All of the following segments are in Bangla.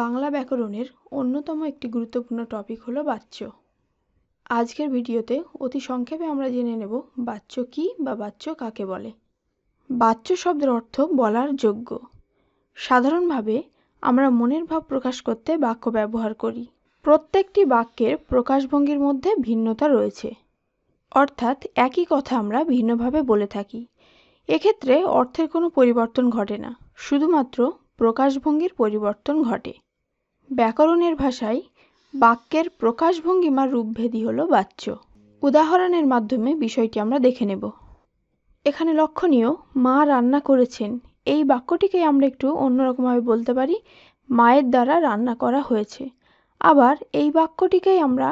বাংলা ব্যাকরণের অন্যতম একটি গুরুত্বপূর্ণ টপিক হলো বাচ্য। আজকের ভিডিওতে অতি সংক্ষেপে আমরা জেনে নেব বাচ্য কী বা বাচ্য কাকে বলে। বাচ্য শব্দের অর্থ বলার যোগ্য। সাধারণভাবে আমরা মনের ভাব প্রকাশ করতে বাক্য ব্যবহার করি। প্রত্যেকটি বাক্যের প্রকাশভঙ্গির মধ্যে ভিন্নতা রয়েছে। অর্থাৎ একই কথা আমরা ভিন্নভাবে বলে থাকি। এক্ষেত্রে অর্থের কোনো পরিবর্তন ঘটে না, শুধুমাত্র প্রকাশভঙ্গির পরিবর্তন ঘটে। ব্যাকরণের ভাষায় বাক্যের প্রকাশভঙ্গিমার রূপভেদই হল বাচ্য। উদাহরণের মাধ্যমে বিষয়টি আমরা দেখে নেব। এখানে লক্ষণীয়, মা রান্না করেছেন। এই বাক্যটিকে আমরা একটু অন্যরকমভাবে বলতে পারি, মায়ের দ্বারা রান্না করা হয়েছে। আবার এই বাক্যটিকেই আমরা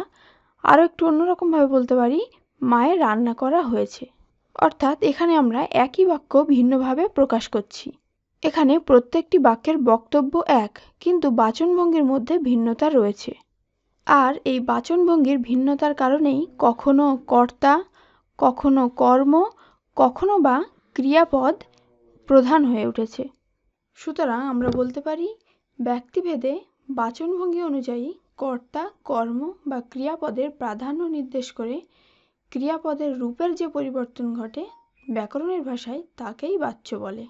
আরও একটু অন্যরকমভাবে বলতে পারি মায়ের রান্না করা হয়েছে। অর্থাৎ এখানে আমরা একই বাক্য ভিন্নভাবে প্রকাশ করছি। এখানে প্রত্যেকটি বাক্যের বক্তব্য এক, কিন্তু বাচনভঙ্গির মধ্যে ভিন্নতা রয়েছে। আর এই বাচনভঙ্গির ভিন্নতার কারণেই কখনো কর্তা, কখনো কর্ম, কখনো বা ক্রিয়াপদ প্রধান হয়ে উঠেছে। সুতরাং আমরা বলতে পারি, ব্যক্তিভেদে বাচনভঙ্গি অনুযায়ী কর্তা, কর্ম বা ক্রিয়াপদের প্রাধান্য নির্দেশ করে ক্রিয়াপদের রূপের যে পরিবর্তন ঘটে, ব্যাকরণের ভাষায় তাকেই বাচ্য বলে।